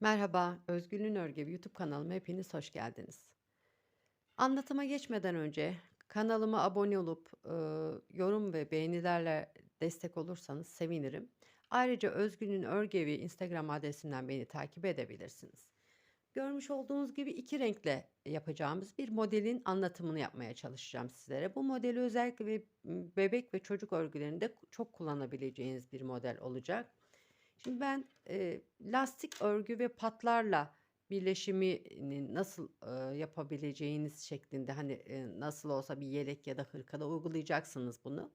Merhaba, Özgün'ün Örgü YouTube kanalıma hepiniz hoş geldiniz. Anlatıma geçmeden önce kanalıma abone olup e, yorum ve beğenilerle destek olursanız sevinirim. Ayrıca Özgün'ün Örgevi Instagram adresinden beni takip edebilirsiniz. Görmüş olduğunuz gibi iki renkle yapacağımız bir modelin anlatımını yapmaya çalışacağım sizlere. Bu modeli özellikle bebek ve çocuk örgülerinde çok kullanabileceğiniz bir model olacak. Şimdi ben e, lastik örgü ve patlarla birleşimini nasıl e, yapabileceğiniz şeklinde hani e, nasıl olsa bir yelek ya da hırkada uygulayacaksınız bunu.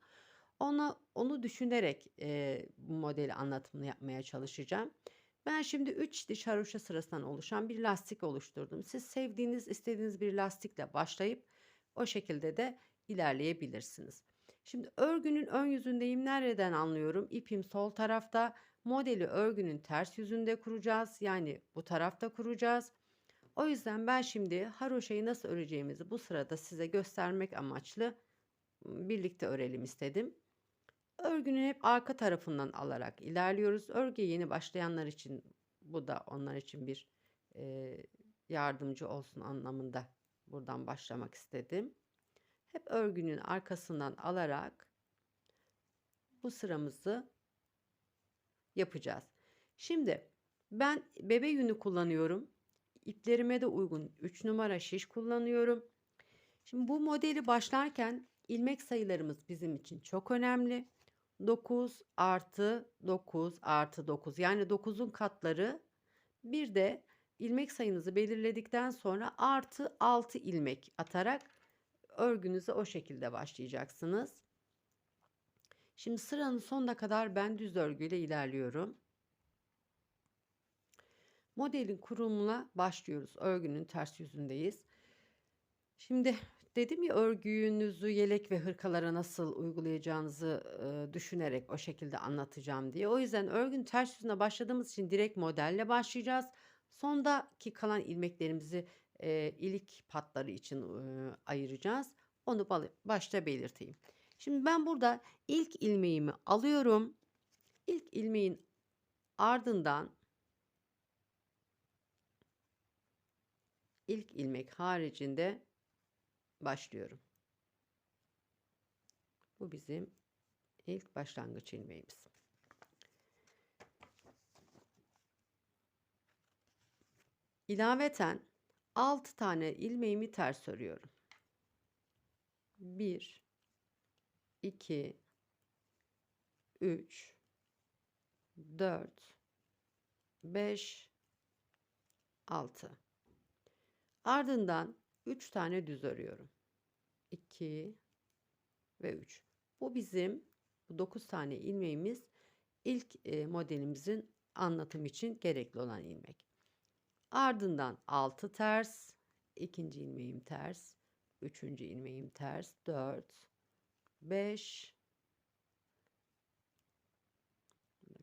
Ona onu düşünerek e, bu modeli anlatımını yapmaya çalışacağım. Ben şimdi 3 diş haroşa sırasından oluşan bir lastik oluşturdum. Siz sevdiğiniz, istediğiniz bir lastikle başlayıp o şekilde de ilerleyebilirsiniz. Şimdi örgünün ön yüzündeyim. Nereden anlıyorum? İpim sol tarafta. Modeli örgünün ters yüzünde kuracağız. Yani bu tarafta kuracağız. O yüzden ben şimdi haroşayı nasıl öreceğimizi bu sırada size göstermek amaçlı birlikte örelim istedim. Örgünün hep arka tarafından alarak ilerliyoruz. Örgüye yeni başlayanlar için bu da onlar için bir e, yardımcı olsun anlamında buradan başlamak istedim. Hep örgünün arkasından alarak bu sıramızı yapacağız. Şimdi ben bebe yünü kullanıyorum. İplerime de uygun 3 numara şiş kullanıyorum. Şimdi bu modeli başlarken ilmek sayılarımız bizim için çok önemli. 9 artı 9 artı 9 yani 9'un katları bir de ilmek sayınızı belirledikten sonra artı 6 ilmek atarak örgünüze o şekilde başlayacaksınız. Şimdi sıranın sonuna kadar ben düz örgüyle ilerliyorum. Modelin kurulumuna başlıyoruz. Örgünün ters yüzündeyiz. Şimdi dedim ya örgünüzü yelek ve hırkalara nasıl uygulayacağınızı e, düşünerek o şekilde anlatacağım diye. O yüzden örgün ters yüzüne başladığımız için direkt modelle başlayacağız. Sondaki kalan ilmeklerimizi e, ilik patları için e, ayıracağız. Onu başta belirteyim. Şimdi ben burada ilk ilmeğimi alıyorum. İlk ilmeğin ardından ilk ilmek haricinde başlıyorum. Bu bizim ilk başlangıç ilmeğimiz. İlaveten 6 tane ilmeğimi ters örüyorum. 1 2 3 4 5 6 Ardından 3 tane düz örüyorum. 2 ve 3. Bu bizim bu 9 tane ilmeğimiz ilk e, modelimizin anlatım için gerekli olan ilmek. Ardından 6 ters, ikinci ilmeğim ters, üçüncü ilmeğim ters, 4, 5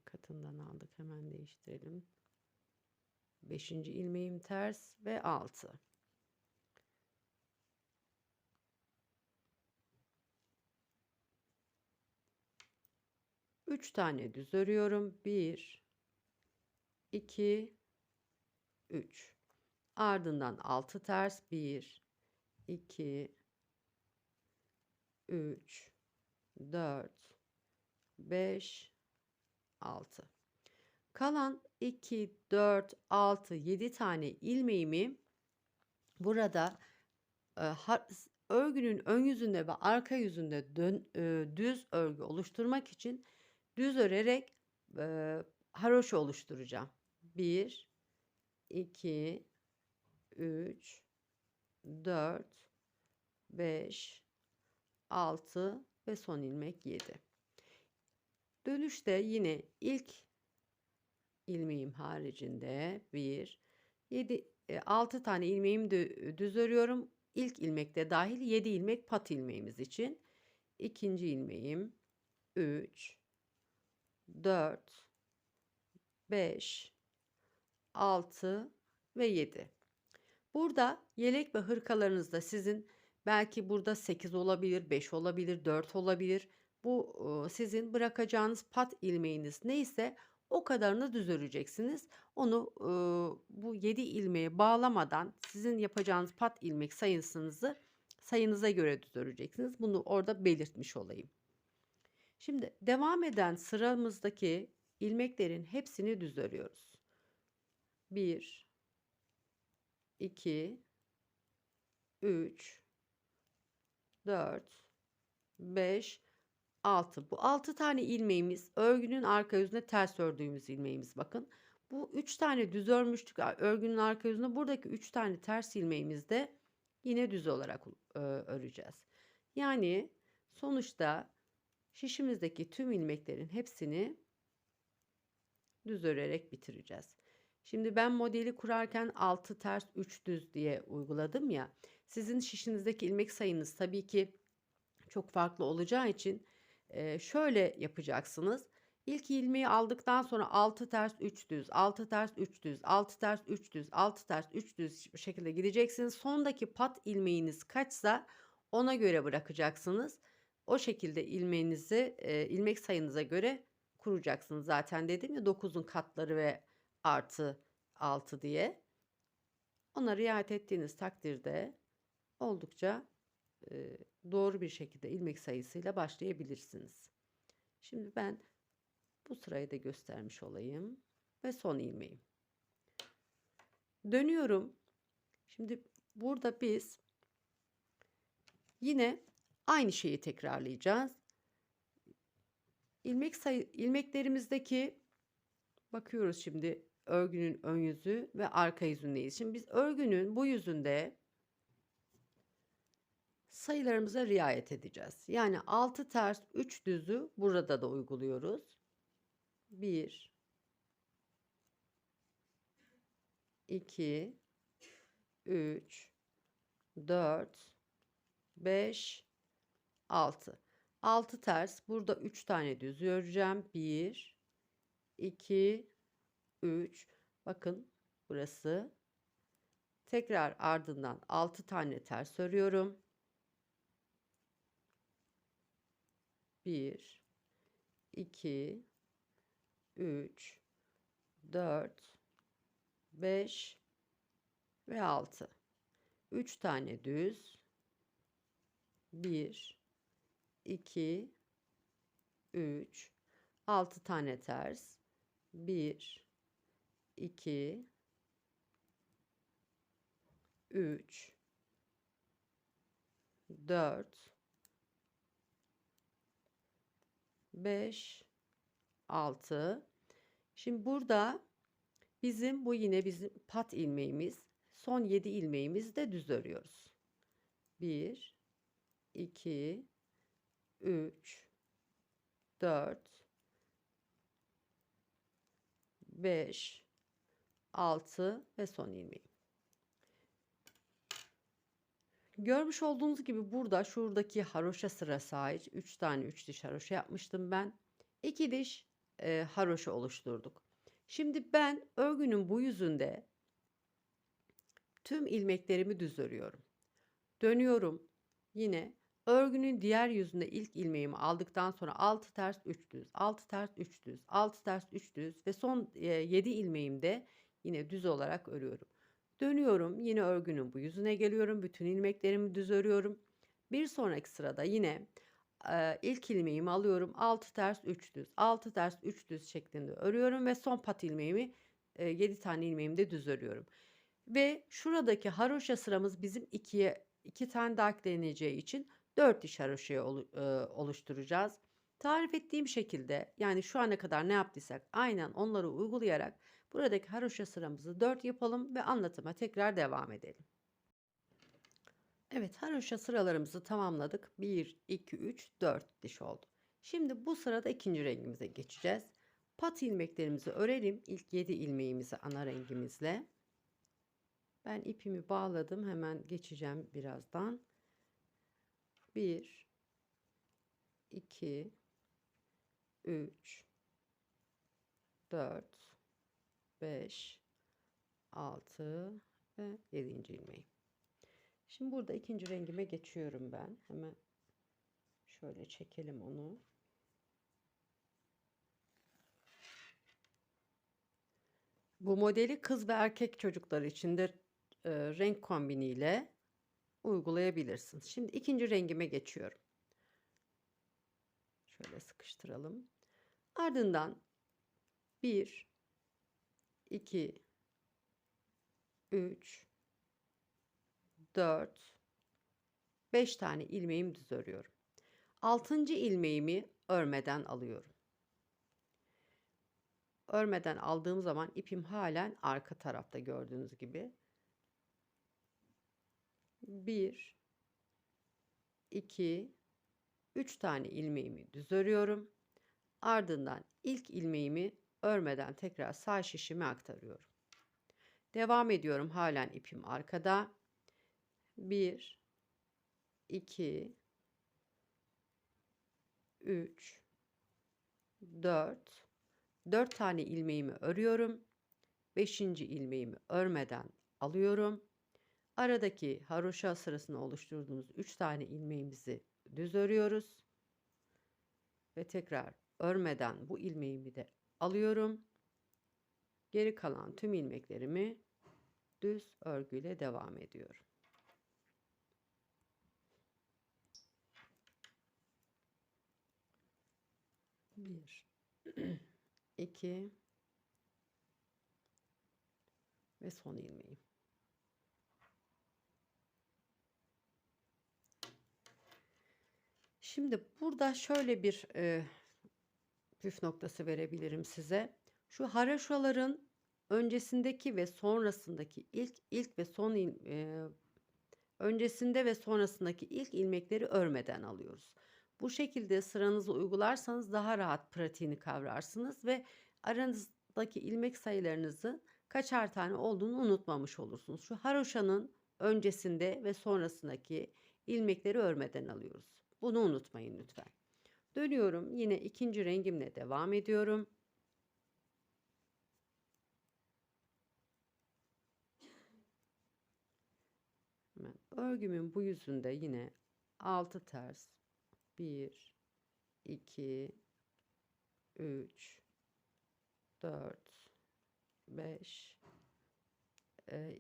katından aldık hemen değiştirelim. 5. ilmeğim ters ve 6. Üç tane düz örüyorum. Bir, iki, üç. Ardından altı ters. Bir, iki, 3, 4, 5, 6. Kalan 2, 4, 6, 7 tane ilmeğimi burada e, örgünün ön yüzünde ve arka yüzünde e, düz örgü oluşturmak için düz örerek e, haroşa oluşturacağım. 1, 2, 3, 4, 5, 6 ve son ilmek 7. Dönüşte yine ilk ilmeğim haricinde 1 7 6 tane ilmeğimi düz örüyorum. İlk ilmekte dahil 7 ilmek pat ilmeğimiz için. ikinci ilmeğim 3 4 5 6 ve 7. Burada yelek ve hırkalarınızda sizin Belki burada 8 olabilir, 5 olabilir, 4 olabilir. Bu sizin bırakacağınız pat ilmeğiniz neyse o kadarını düz öreceksiniz. Onu bu 7 ilmeğe bağlamadan sizin yapacağınız pat ilmek sayısınızı sayınıza göre düz öreceksiniz. Bunu orada belirtmiş olayım. Şimdi devam eden sıramızdaki ilmeklerin hepsini düz örüyoruz. 1 2 3 4 5 6. Bu 6 tane ilmeğimiz örgünün arka yüzüne ters ördüğümüz ilmeğimiz bakın. Bu 3 tane düz örmüştük örgünün arka yüzünde. Buradaki 3 tane ters ilmeğimiz de yine düz olarak e, öreceğiz. Yani sonuçta şişimizdeki tüm ilmeklerin hepsini düz örerek bitireceğiz. Şimdi ben modeli kurarken 6 ters 3 düz diye uyguladım ya. Sizin şişinizdeki ilmek sayınız tabii ki çok farklı olacağı için şöyle yapacaksınız. İlk ilmeği aldıktan sonra 6 ters 3 düz, 6 ters 3 düz, 6 ters 3 düz, 6 ters 3 düz şekilde gideceksiniz. Sondaki pat ilmeğiniz kaçsa ona göre bırakacaksınız. O şekilde ilmeğinizi ilmek sayınıza göre kuracaksınız. Zaten dedim ya 9'un katları ve artı 6 diye. Ona riayet ettiğiniz takdirde oldukça e, doğru bir şekilde ilmek sayısıyla başlayabilirsiniz. Şimdi ben bu sırayı da göstermiş olayım ve son ilmeğim. Dönüyorum. Şimdi burada biz yine aynı şeyi tekrarlayacağız. İlmek sayı ilmeklerimizdeki bakıyoruz şimdi örgünün ön yüzü ve arka yüzündeyiz. Şimdi biz örgünün bu yüzünde sayılarımıza riayet edeceğiz. Yani 6 ters 3 düzü burada da uyguluyoruz. 1 2 3 4 5 6 6 ters burada 3 tane düz öreceğim 1 2 3 bakın burası. Tekrar ardından 6 tane ters örüyorum 1 2 3 4 5 ve 6 3 tane düz. 1 2 3 6 tane ters. 1 2 3 4 5 6 Şimdi burada bizim bu yine bizim pat ilmeğimiz son 7 ilmeğimizi de düz örüyoruz. 1 2 3 4 5 6 ve son ilmeğim. Görmüş olduğunuz gibi burada şuradaki haroşa sırası hariç 3 tane 3 diş haroşa yapmıştım ben. 2 diş e, haroşa oluşturduk. Şimdi ben örgünün bu yüzünde tüm ilmeklerimi düz örüyorum. Dönüyorum. Yine örgünün diğer yüzünde ilk ilmeğimi aldıktan sonra 6 ters 3 düz, 6 ters 3 düz, 6 ters 3 düz ve son 7 ilmeğimde yine düz olarak örüyorum. Dönüyorum yine örgünün bu yüzüne geliyorum. Bütün ilmeklerimi düz örüyorum. Bir sonraki sırada yine e, ilk ilmeğimi alıyorum. 6 ters 3 düz, 6 ters 3 düz şeklinde örüyorum ve son pat ilmeğimi e, 7 tane ilmeğimi de düz örüyorum. Ve şuradaki haroşa sıramız bizim ikiye iki tane daha ekleneceği için 4 diş haroşayı oluşturacağız. Tarif ettiğim şekilde yani şu ana kadar ne yaptıysak aynen onları uygulayarak buradaki haroşa sıramızı 4 yapalım ve anlatıma tekrar devam edelim. Evet haroşa sıralarımızı tamamladık. 1, 2, 3, 4 diş oldu. Şimdi bu sırada ikinci rengimize geçeceğiz. Pat ilmeklerimizi örelim. İlk 7 ilmeğimizi ana rengimizle. Ben ipimi bağladım. Hemen geçeceğim birazdan. 1 2 3 4 5 6 ve 7. ilmeği. Şimdi burada ikinci rengime geçiyorum ben. Hemen şöyle çekelim onu. Bu modeli kız ve erkek çocuklar için de e, renk kombiniyle uygulayabilirsiniz. Şimdi ikinci rengime geçiyorum. Şöyle sıkıştıralım. Ardından 1 2 3 4 5 tane ilmeğimi düz örüyorum. 6. ilmeğimi örmeden alıyorum. Örmeden aldığım zaman ipim halen arka tarafta gördüğünüz gibi. 1 2 3 tane ilmeğimi düz örüyorum. Ardından ilk ilmeğimi örmeden tekrar sağ şişime aktarıyorum. Devam ediyorum halen ipim arkada. 1 2 3 4 4 tane ilmeğimi örüyorum. 5. ilmeğimi örmeden alıyorum. Aradaki haroşa sırasını oluşturduğumuz 3 tane ilmeğimizi düz örüyoruz. Ve tekrar örmeden bu ilmeğimi de alıyorum. Geri kalan tüm ilmeklerimi düz örgüyle devam ediyorum. Bir, iki ve son ilmeğim. Şimdi burada şöyle bir e, püf noktası verebilirim size. Şu haraşoların öncesindeki ve sonrasındaki ilk ilk ve son e, öncesinde ve sonrasındaki ilk ilmekleri örmeden alıyoruz. Bu şekilde sıranızı uygularsanız daha rahat pratiğini kavrarsınız ve aranızdaki ilmek sayılarınızı kaçar tane olduğunu unutmamış olursunuz. Şu haroşanın öncesinde ve sonrasındaki ilmekleri örmeden alıyoruz. Bunu unutmayın lütfen. Dönüyorum. Yine ikinci rengimle devam ediyorum. Hemen örgümün bu yüzünde yine 6 ters 1 2 3 4 5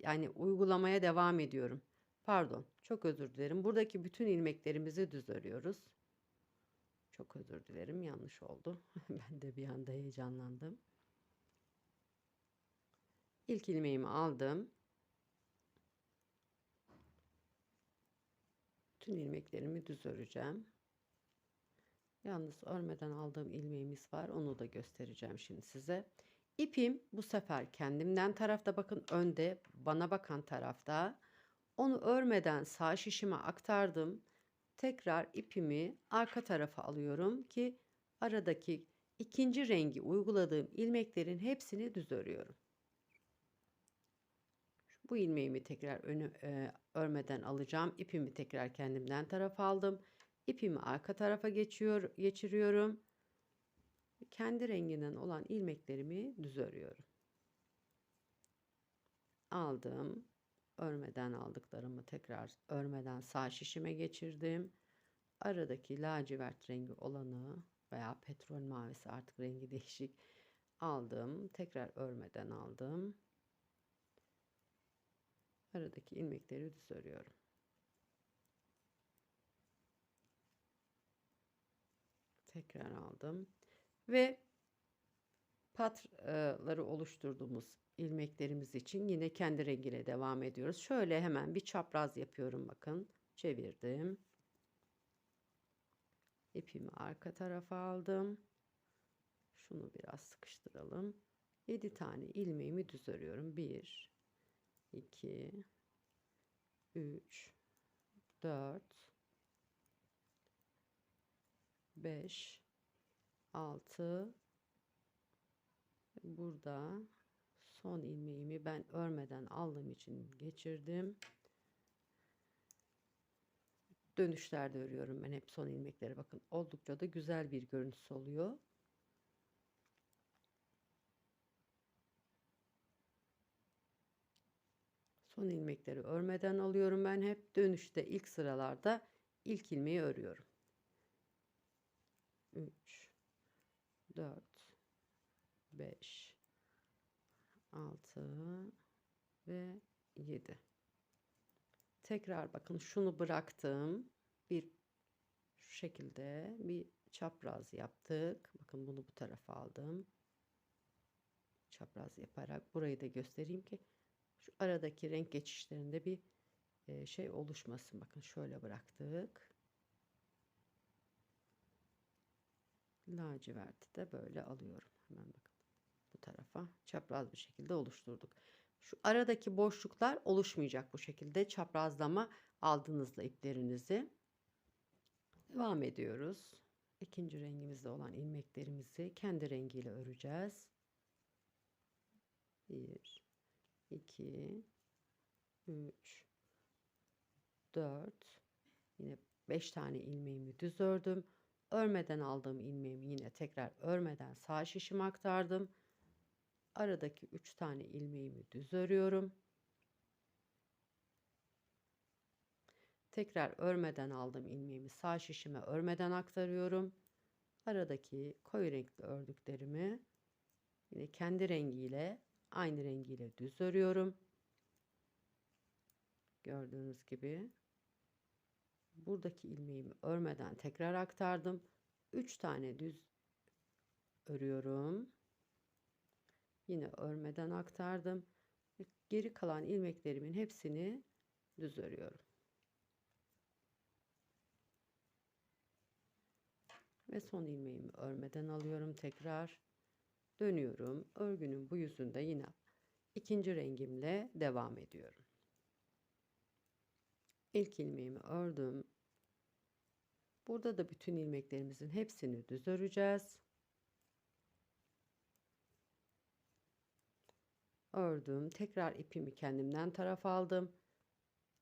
yani uygulamaya devam ediyorum. Pardon, çok özür dilerim. Buradaki bütün ilmeklerimizi düz örüyoruz. Çok özür dilerim, yanlış oldu. ben de bir anda heyecanlandım. İlk ilmeğimi aldım. Bütün ilmeklerimi düz öreceğim. Yalnız örmeden aldığım ilmeğimiz var. Onu da göstereceğim şimdi size. İpim bu sefer kendimden tarafta bakın önde bana bakan tarafta. Onu örmeden sağ şişime aktardım. Tekrar ipimi arka tarafa alıyorum ki aradaki ikinci rengi uyguladığım ilmeklerin hepsini düz örüyorum. Bu ilmeğimi tekrar önü e, örmeden alacağım. İpimi tekrar kendimden tarafa aldım. İpimi arka tarafa geçiyor, geçiriyorum. Kendi renginden olan ilmeklerimi düz örüyorum. Aldım örmeden aldıklarımı tekrar örmeden sağ şişime geçirdim. Aradaki lacivert rengi olanı veya petrol mavisi artık rengi değişik aldım. Tekrar örmeden aldım. Aradaki ilmekleri düz örüyorum. Tekrar aldım. Ve patları oluşturduğumuz ilmeklerimiz için yine kendi rengine devam ediyoruz. Şöyle hemen bir çapraz yapıyorum bakın. Çevirdim. İpimi arka tarafa aldım. Şunu biraz sıkıştıralım. 7 tane ilmeğimi düz örüyorum. 1 2 3 4 5 6 burada son ilmeğimi ben örmeden aldığım için geçirdim. Dönüşlerde örüyorum ben hep son ilmekleri. Bakın oldukça da güzel bir görüntüsü oluyor. Son ilmekleri örmeden alıyorum ben hep. Dönüşte ilk sıralarda ilk ilmeği örüyorum. 3 4 5 6 ve 7. Tekrar bakın şunu bıraktım. Bir şu şekilde bir çapraz yaptık. Bakın bunu bu tarafa aldım. Çapraz yaparak burayı da göstereyim ki şu aradaki renk geçişlerinde bir e, şey oluşmasın. Bakın şöyle bıraktık. Laciverti de böyle alıyorum. Hemen bakın bu tarafa çapraz bir şekilde oluşturduk. Şu aradaki boşluklar oluşmayacak bu şekilde çaprazlama aldığınızda iplerinizi. Devam ediyoruz. İkinci rengimizde olan ilmeklerimizi kendi rengiyle öreceğiz. 1 2 3 4 yine 5 tane ilmeğimi düz ördüm. Örmeden aldığım ilmeğimi yine tekrar örmeden sağ şişime aktardım. Aradaki 3 tane ilmeğimi düz örüyorum. Tekrar örmeden aldığım ilmeğimi sağ şişime örmeden aktarıyorum. Aradaki koyu renkli ördüklerimi yine kendi rengiyle aynı rengiyle düz örüyorum. Gördüğünüz gibi buradaki ilmeğimi örmeden tekrar aktardım. 3 tane düz örüyorum. Yine örmeden aktardım. Geri kalan ilmeklerimin hepsini düz örüyorum. Ve son ilmeğimi örmeden alıyorum tekrar. Dönüyorum. Örgünün bu yüzünde yine ikinci rengimle devam ediyorum. İlk ilmeğimi ördüm. Burada da bütün ilmeklerimizin hepsini düz öreceğiz. Ördüm. Tekrar ipimi kendimden taraf aldım.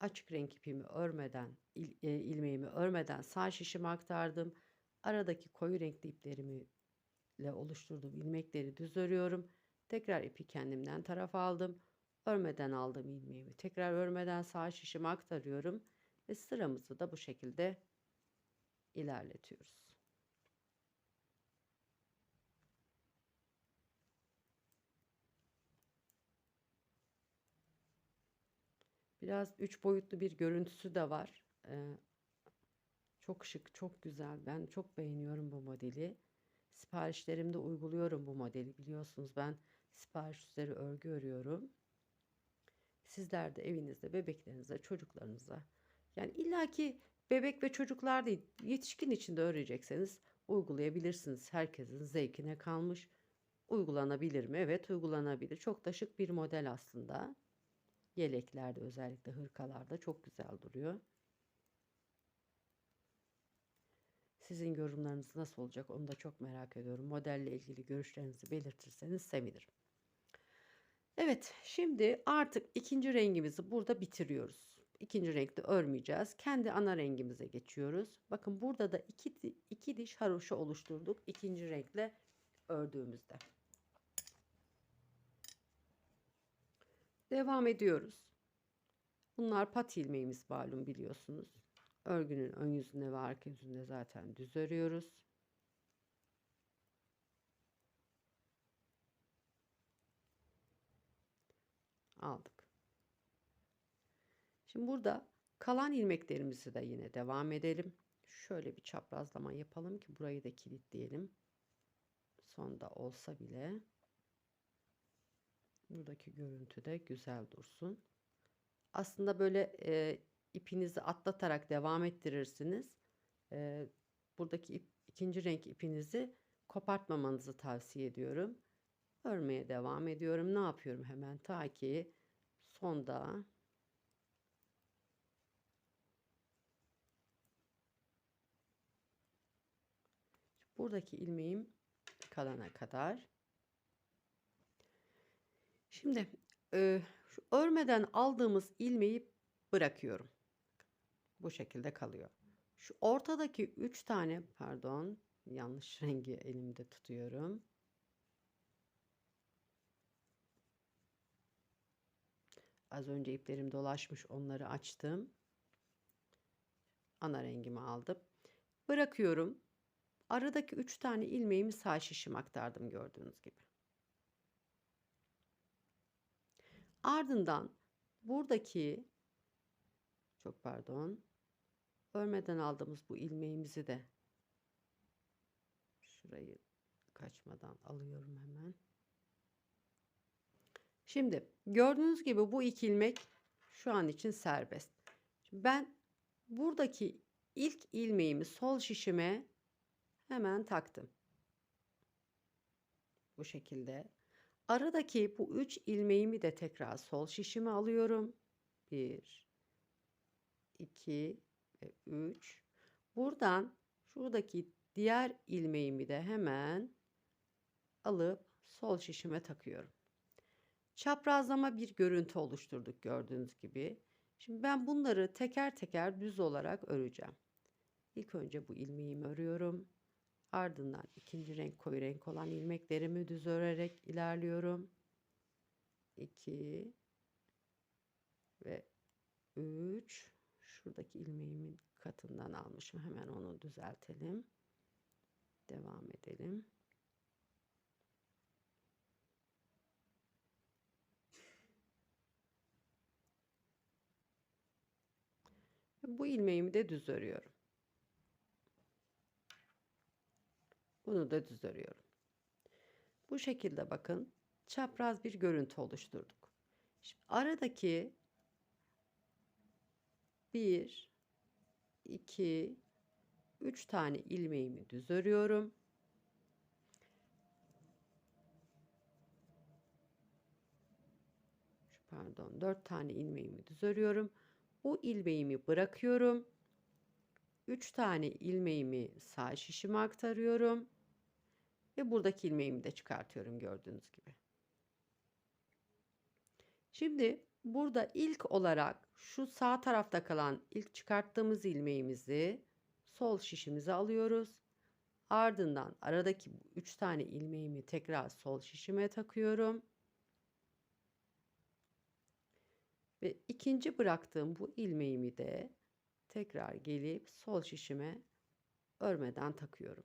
Açık renk ipimi örmeden, il, e, ilmeğimi örmeden sağ şişime aktardım. Aradaki koyu renkli iplerimi ile oluşturduğum ilmekleri düz örüyorum. Tekrar ipi kendimden taraf aldım. Örmeden aldığım ilmeğimi tekrar örmeden sağ şişime aktarıyorum ve sıramızı da bu şekilde ilerletiyoruz. Biraz üç boyutlu bir görüntüsü de var. Ee, çok şık, çok güzel. Ben çok beğeniyorum bu modeli. Siparişlerimde uyguluyorum bu modeli. Biliyorsunuz ben sipariş üzeri örgü örüyorum. Sizler de evinizde bebeklerinize, çocuklarınıza yani illaki bebek ve çocuklar değil yetişkin için de örecekseniz uygulayabilirsiniz. Herkesin zevkine kalmış. Uygulanabilir mi? Evet uygulanabilir. Çok da şık bir model aslında. Yeleklerde özellikle hırkalarda çok güzel duruyor. Sizin yorumlarınız nasıl olacak onu da çok merak ediyorum. Modelle ilgili görüşlerinizi belirtirseniz sevinirim. Evet şimdi artık ikinci rengimizi burada bitiriyoruz. İkinci renkte örmeyeceğiz. Kendi ana rengimize geçiyoruz. Bakın burada da iki, iki diş haroşa oluşturduk. ikinci renkle ördüğümüzde. Devam ediyoruz. Bunlar pat ilmeğimiz malum biliyorsunuz. Örgünün ön yüzünde ve arka yüzünde zaten düz örüyoruz. Aldık. Şimdi burada kalan ilmeklerimizi de yine devam edelim. Şöyle bir çaprazlama yapalım ki burayı da kilitleyelim. Sonda olsa bile buradaki görüntü de güzel dursun. Aslında böyle e, ipinizi atlatarak devam ettirirsiniz. E, buradaki ip, ikinci renk ipinizi kopartmamanızı tavsiye ediyorum. Örmeye devam ediyorum. Ne yapıyorum hemen ta ki sonda buradaki ilmeğim kalana kadar. Şimdi e, şu örmeden aldığımız ilmeği bırakıyorum. Bu şekilde kalıyor. Şu ortadaki 3 tane pardon yanlış rengi elimde tutuyorum. Az önce iplerim dolaşmış onları açtım. Ana rengimi aldım. Bırakıyorum. Aradaki 3 tane ilmeğimi sağ şişim aktardım gördüğünüz gibi. Ardından buradaki çok pardon örmeden aldığımız bu ilmeğimizi de şurayı kaçmadan alıyorum hemen. Şimdi gördüğünüz gibi bu iki ilmek şu an için serbest. Şimdi ben buradaki ilk ilmeğimi sol şişime hemen taktım. Bu şekilde. Aradaki bu üç ilmeğimi de tekrar sol şişime alıyorum. 1 2 ve 3. Buradan şuradaki diğer ilmeğimi de hemen alıp sol şişime takıyorum. Çaprazlama bir görüntü oluşturduk gördüğünüz gibi. Şimdi ben bunları teker teker düz olarak öreceğim. İlk önce bu ilmeğimi örüyorum. Ardından ikinci renk koyu renk olan ilmeklerimi düz örerek ilerliyorum. 2 ve 3 şuradaki ilmeğimin katından almışım. Hemen onu düzeltelim. Devam edelim. Bu ilmeğimi de düz örüyorum. Bunu da düz örüyorum. Bu şekilde bakın çapraz bir görüntü oluşturduk. Şimdi aradaki 1 2 3 tane ilmeğimi düz örüyorum. Pardon 4 tane ilmeğimi düz örüyorum. Bu ilmeğimi bırakıyorum. 3 tane ilmeğimi sağ şişime aktarıyorum. Ve buradaki ilmeğimi de çıkartıyorum gördüğünüz gibi. Şimdi burada ilk olarak şu sağ tarafta kalan ilk çıkarttığımız ilmeğimizi sol şişimize alıyoruz. Ardından aradaki 3 tane ilmeğimi tekrar sol şişime takıyorum. Ve ikinci bıraktığım bu ilmeğimi de tekrar gelip sol şişime örmeden takıyorum.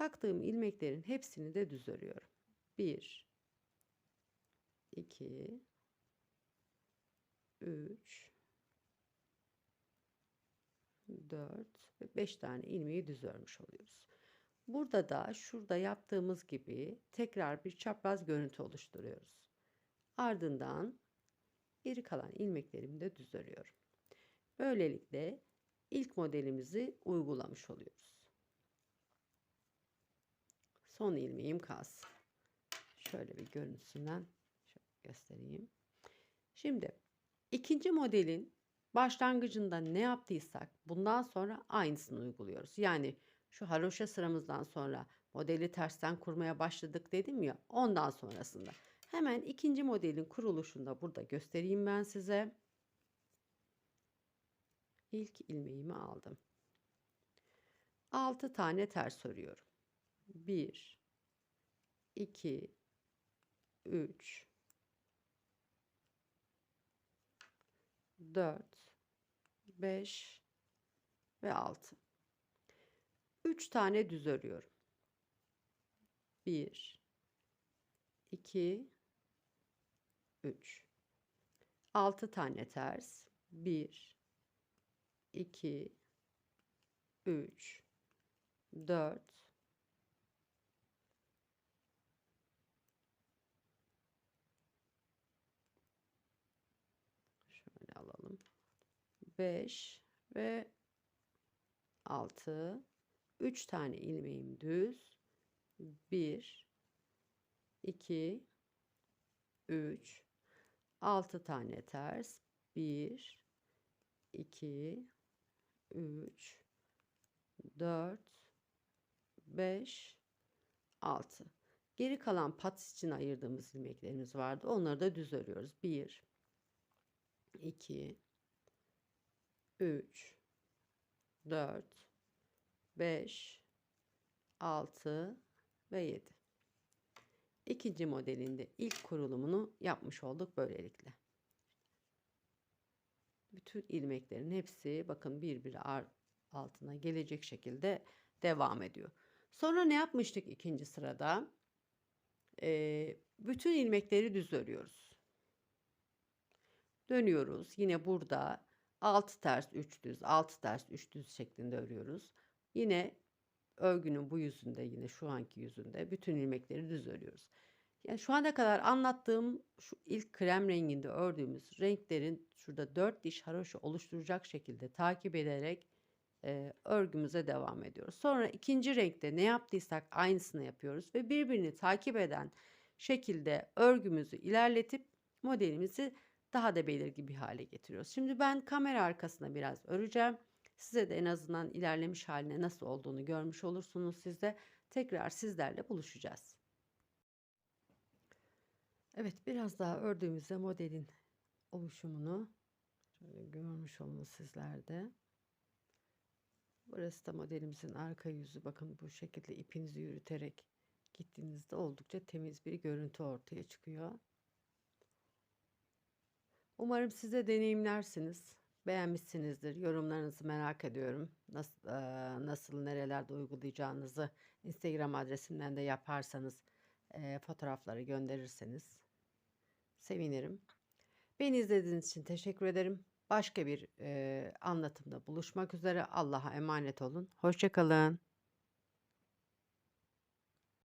Taktığım ilmeklerin hepsini de düz örüyorum. 1 2 3 4 ve 5 tane ilmeği düz örmüş oluyoruz. Burada da şurada yaptığımız gibi tekrar bir çapraz görüntü oluşturuyoruz. Ardından geri kalan ilmeklerimi de düz örüyorum. Böylelikle ilk modelimizi uygulamış oluyoruz. Son ilmeğim kalsın. Şöyle bir görüntüsünden göstereyim. Şimdi ikinci modelin başlangıcında ne yaptıysak bundan sonra aynısını uyguluyoruz. Yani şu haroşa sıramızdan sonra modeli tersten kurmaya başladık dedim ya ondan sonrasında. Hemen ikinci modelin kuruluşunda burada göstereyim ben size. İlk ilmeğimi aldım. 6 tane ters örüyorum. 1 2 3 4 5 ve 6 3 tane düz örüyorum. 1 2 3 6 tane ters. 1 2 3 4 şöyle alalım 5 ve 6 3 tane ilmeğim düz. 1 2 3 6 tane ters. 1 2 3 4 5 6 geri kalan patis için ayırdığımız ilmeklerimiz vardı. Onları da düz örüyoruz. 1 2 3 4 5 6 ve 7 İkinci modelinde ilk kurulumunu yapmış olduk böylelikle. Bütün ilmeklerin hepsi bakın bir altına gelecek şekilde devam ediyor. Sonra ne yapmıştık ikinci sırada? Ee, bütün ilmekleri düz örüyoruz. Dönüyoruz. Yine burada 6 ters 3 düz, 6 ters 3 düz şeklinde örüyoruz. Yine örgünün bu yüzünde yine şu anki yüzünde bütün ilmekleri düz örüyoruz. Yani şu ana kadar anlattığım şu ilk krem renginde ördüğümüz renklerin şurada 4 diş haroşa oluşturacak şekilde takip ederek e, örgümüze devam ediyoruz. Sonra ikinci renkte ne yaptıysak aynısını yapıyoruz ve birbirini takip eden şekilde örgümüzü ilerletip modelimizi daha da belirgin bir hale getiriyoruz. Şimdi ben kamera arkasına biraz öreceğim. Size de en azından ilerlemiş haline nasıl olduğunu görmüş olursunuz siz de. Tekrar sizlerle buluşacağız. Evet biraz daha ördüğümüzde modelin oluşumunu şöyle görmüş olun sizlerde. Burası da modelimizin arka yüzü. Bakın bu şekilde ipinizi yürüterek gittiğinizde oldukça temiz bir görüntü ortaya çıkıyor. Umarım siz de deneyimlersiniz. Beğenmişsinizdir. Yorumlarınızı merak ediyorum. Nasıl, nasıl nerelerde uygulayacağınızı Instagram adresimden de yaparsanız fotoğrafları gönderirseniz sevinirim. Beni izlediğiniz için teşekkür ederim. Başka bir eee, anlatımda buluşmak üzere. Allah'a emanet olun. Hoşçakalın.